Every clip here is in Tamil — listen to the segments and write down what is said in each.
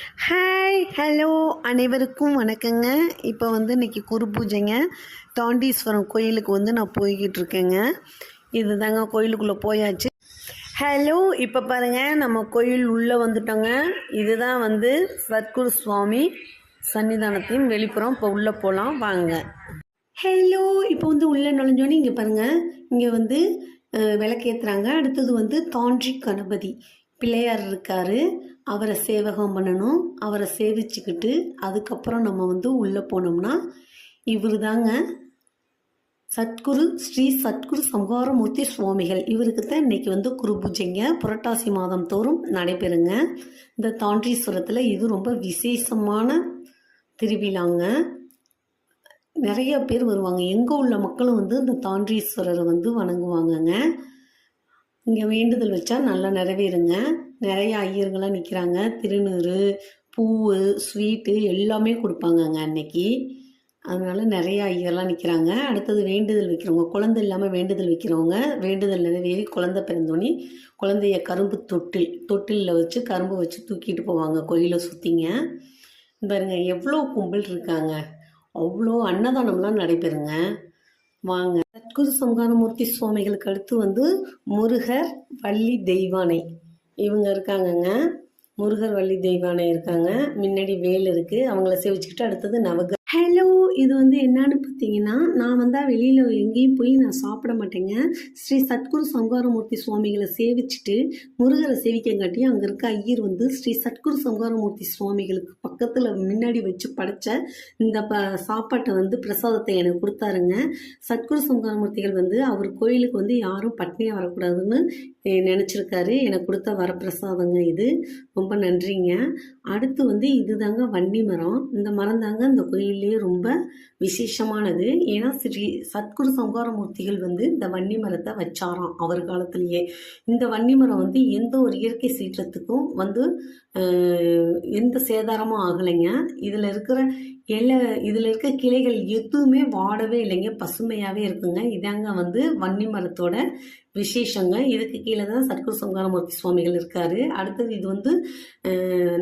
ஹாய் ஹலோ அனைவருக்கும் வணக்கங்க. இப்போ வந்து இன்னைக்கு குரு பூஜைங்க. தாண்டீஸ்வரம் கோயிலுக்கு வந்து நான் போய்கிட்டு இருக்கேங்க. இதுதாங்க கோயிலுக்குள்ளே போயாச்சு. ஹலோ இப்போ பாருங்கள் நம்ம கோயில் உள்ளே வந்துட்டோங்க. இதுதான் வந்து சத்குரு சுவாமி சன்னிதானத்தின் வெளிப்புறம் இப்போ உள்ளே போகலாம் வாங்க. ஹலோ இப்போ வந்து உள்ளே நுழைஞ்சோன்னே இங்கே பாருங்கள் இங்கே வந்து விளக்கேற்றுறாங்க அடுத்தது வந்து தாண்ட்ரி கணபதி. பிள்ளையார் இருக்காரு. அவரை சேவகம் பண்ணணும் அவரை சேவிச்சுக்கிட்டு அதுக்கப்புறம் நம்ம வந்து உள்ளே போனோம்னா இவர் தாங்க சத்குரு ஸ்ரீ சத்குரு சம்ஹாரமூர்த்தி சுவாமிகள். இவருக்கு தான் இன்றைக்கி வந்து குரு பூஜைங்க. புரட்டாசி மாதம் தோறும் நடைபெறுங்க. இந்த தாண்டீஸ்வரத்தில் இது ரொம்ப விசேஷமான திருவிழாங்க. நிறைய பேர் வருவாங்க. எங்கே உள்ள மக்களும் வந்து இந்த தாண்டீஸ்வரரை வந்து வணங்குவாங்கங்க. இங்கே வேண்டுதல் வச்சா நல்லா நிறைவேறுங்க. நிறைய ஐயர்களாக நிற்கிறாங்க திருநூறு பூவு ஸ்வீட்டு எல்லாமே கொடுப்பாங்கங்க அன்னைக்கு. அதனால நிறைய ஐயர்லாம் நிற்கிறாங்க அடுத்தது வேண்டுதல் வைக்கிறவங்க குழந்தை இல்லாமல் வேண்டுதல் வைக்கிறவங்க வேண்டுதல் நிறைவேறி குழந்தை பிறந்தோன்னே குழந்தைய கரும்பு தொட்டில் தொட்டிலில் வச்சு கரும்பு வச்சு தூக்கிட்டு போவாங்க கோயிலை சுற்றிங்க பாருங்க எவ்வளோ கும்பல் இருக்காங்க. அவ்வளோ அன்னதானம்லாம் நடைபெறுங்க. வாங்க. சத்குரு சங்காரமூர்த்தி சுவாமிகளுக்கு அடுத்து வந்து முருகர் வள்ளி தெய்வானை. இவங்க இருக்காங்கங்க. முருகர் வள்ளி தெய்வானை இருக்காங்க. முன்னாடி வேல் இருக்குது அவங்கள சேவிச்சுக்கிட்டு அடுத்தது நவக ஹலோ இது வந்து என்னன்னு பார்த்தீங்கன்னா நான் வந்தால் வெளியில் எங்கேயும் போய் நான் சாப்பிட மாட்டேங்க. ஸ்ரீ சத்குரு சங்காரமூர்த்தி சுவாமிகளை சேவிச்சுட்டு முருகரை சேவிக்கங்காட்டியும் அங்கே இருக்க ஐயர் வந்து ஸ்ரீ சத்குரு சங்காரமூர்த்தி சுவாமிகளுக்கு பக்கத்தில் முன்னாடி வச்சு படைச்ச இந்த ப சாப்பாட்டை வந்து பிரசாதத்தை எனக்கு கொடுத்தாருங்க. சத்குரு சங்காரமூர்த்திகள் வந்து அவர் கோயிலுக்கு வந்து யாரும் பட்னியாக வரக்கூடாதுன்னு நினச்சிருக்காரு. எனக்கு கொடுத்த வரப்பிரசாதங்க இது. ரொம்ப நன்றிங்க. அடுத்து வந்து இதுதாங்க வன்னி மரம். இந்த மரம் தாங்க இந்த கோயிலே ரொம்ப விசேஷமானது. ஏன்னா ஸ்ரீ சத்குரு சங்காரமூர்த்திகள் வந்து இந்த வன்னி மரத்தை வச்சாராம். அவர் காலத்திலேயே இந்த வன்னி மரம் வந்து எந்த ஒரு இயற்கை சீற்றத்துக்கும் வந்து எந்த சேதாரமும் ஆகலைங்க. இதில் இருக்கிற இலை இதில் இருக்க கிளைகள் எதுவுமே வாடவே இல்லைங்க. பசுமையாகவே இருக்குங்க. இதாங்க வந்து வன்னி மரத்தோட விசேஷங்க. இதுக்கு கீழே தான் சத்குரு சங்காரமூர்த்தி சுவாமிகள் இருக்கார். அடுத்தது இது வந்து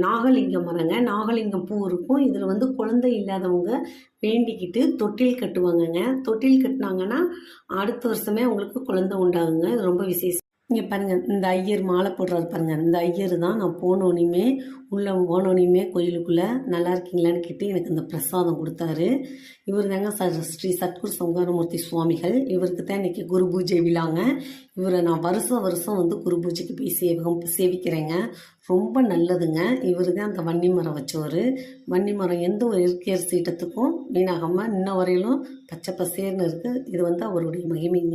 நாகலிங்கம் மரங்க. நாகலிங்கம் பூ இருக்கும். இதில் வந்து குழந்தை இல்லாதவங்க வேண்டிக்கிட்டு தொட்டில் கட்டுவாங்கங்க. தொட்டில் கட்டினாங்கன்னா அடுத்த வருஷமே அவங்களுக்கு குழந்தை உண்டாகுங்க. ரொம்ப விசேஷம். இங்கே பாருங்கள் இந்த ஐயர் மாலை போடுறாரு பாருங்கள் இந்த ஐயர் தான் நான் போனோனையுமே உள்ளே போனோனையுமே கோயிலுக்குள்ளே நல்லா இருக்கீங்களான்னு கேட்டு எனக்கு இந்த பிரசாதம் கொடுத்தாரு. இவர் தாங்க ச ஸ்ரீ சத்குரு சங்காரமூர்த்தி சுவாமிகள். இவருக்கு தான் இன்றைக்கி குரு பூஜை விழாங்க. இவரை நான் வருஷம் வருஷம் வந்து குரு பூஜைக்கு போய் சேவகம் சேவிக்கிறேங்க. ரொம்ப நல்லதுங்க. இவர் தான் அந்த வன்னி மரம் வச்சவர். வன்னி மரம் எந்த ஒரு இயற்கை சீட்டத்துக்கும் வீணாகாமல் இன்ன வரையிலும் பச்சை பசேர்னு இருக்குது இது வந்து அவருடைய மகிமைங்க.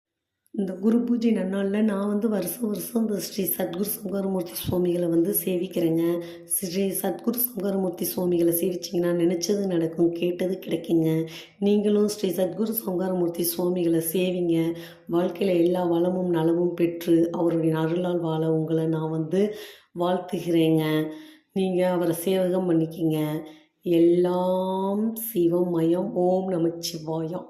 இந்த குரு பூஜை நன்னாளில் நான் வந்து வருஷம் வருஷம் இந்த ஸ்ரீ சத்குரு சங்கரமூர்த்தி சுவாமிகளை வந்து சேவிக்கிறேங்க. ஸ்ரீ சத்குரு சங்கரமூர்த்தி சுவாமிகளை சேவிச்சிங்கன்னா நினச்சது நடக்கும் கேட்டது கிடைக்குங்க. நீங்களும் ஸ்ரீ சத்குரு சங்காரமூர்த்தி சுவாமிகளை சேவிங்க. வாழ்க்கையில் எல்லா வளமும் நலமும் பெற்று அவருடைய அருளால் வாழ உங்களை நான் வந்து வாழ்த்துகிறேங்க. நீங்கள் அவரை சேவகம் பண்ணிக்கிங்க. எல்லாம் சிவமயம் ஓம் நமச்சிவாயம்.